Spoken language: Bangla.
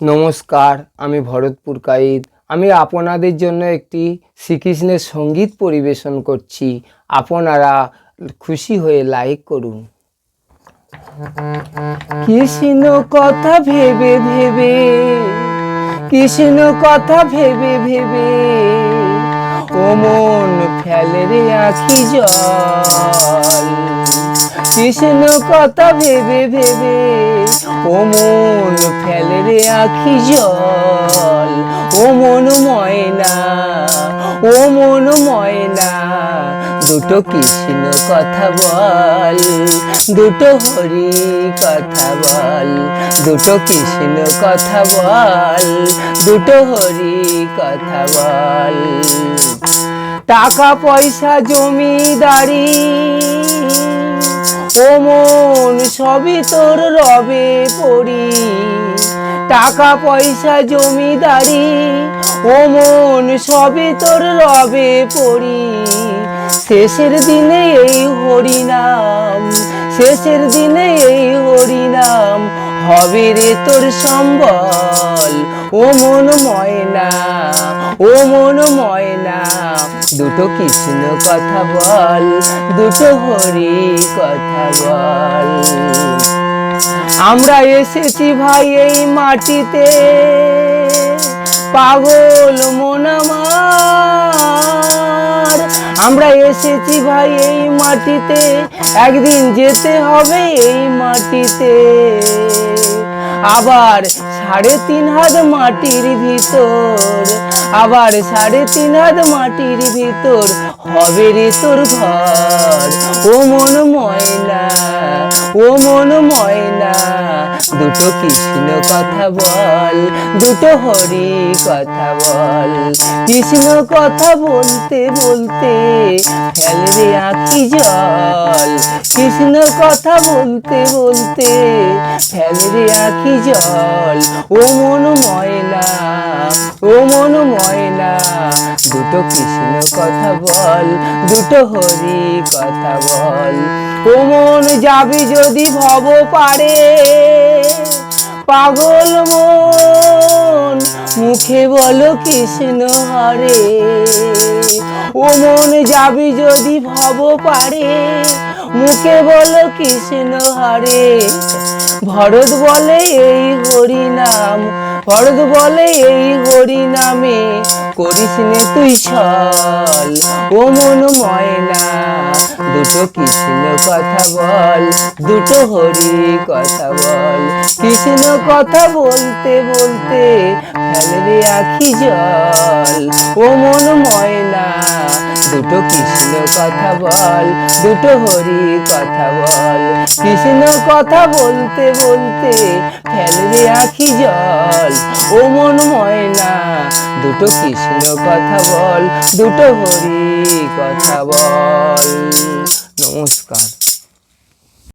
নমস্কার, আমি ভরতপুর কাইদ আমি আপনাদের জন্য একটি শ্রীকৃষ্ণের সংগীত পরিবেশন করছি। আপনারা খুশি হয়ে লাইক করুন। কৃষ্ণ কথা ভেবে ভেবে, কৃষ্ণ কথা ভেবে ভেবে, ও মন ফেলে রে আখি জল। কৃষ্ণ কথা ভেবে ভেবে ও মন ফেলে রে আখি জল ও মন ময়না ও মন ময়না। দুটো কৃষ্ণ কথা বল, দুটো হরি কথা বল, দুটো কৃষ্ণ কথা বল, দুটো হরি কথা বল। টাকা পয়সা জমিদারি ও মন সবই তোর রবে পড়ি। টাকা, পয়সা, জমিদারি ওমন মন সবই তোর রবে পড়ি। শেষের দিনে এই হরিনাম, শেষের দিনে এই হরিনাম, হবে রে তোর সম্বল, ও মন ময়না ও মন ময়না দুটো কৃষ্ণ কথা বল, দুটো হরি কথা বল। আমরা এসেছি ভাই এই মাটিতে, পাগল মন আমার। আমরা এসেছি ভাই এই মাটিতে, একদিন যেতে হবে এই মাটিতে। আবার সাড়ে তিন হাত মাটির ভিতর, আবার সাড়ে তিন হাত মাটির ভিতর হবে রে তোর ঘর। ও মন ময়না, ও মন ময়না। দুটো কৃষ্ণ কথা বল, দুটো হরি কথা বল। কৃষ্ণ কথা বলতে বলতে ফেল রে আঁখি জল। কৃষ্ণ কথা বলতে বলতে ফেল রে আঁখি জল। ও মন ময়না, ও মন ময়না, দুটো কৃষ্ণ কথা বল, দুটো হরি কথা বল। ও মন যাবি যদি ভব পারে, পাগল মন, মুখে বলো কৃষ্ণ হরে। ও মন যাবি যদি ভব পারে, মুখে বলো কৃষ্ণ হরে। ভরত বলে এই হরি নাম, ভরত বলে এই হরি নামে। করিস নে তুই ছল, ও মন ময়না, দুটো কৃষ্ণ কথা বল, দুটো হরি কথা বল। কৃষ্ণ কথা বলতে বলতে ফেলবে আখি জল, ও মন ময়না, দুটো কৃষ্ণ কথা বল, দুটো হরি কথা বল। কৃষ্ণ কথা বলতে বলতে ফেলবে আখি জল, ও মন ময়না দুটো কৃষ্ণ কথা বল দুটো হরি কথা বল। নমস্কার।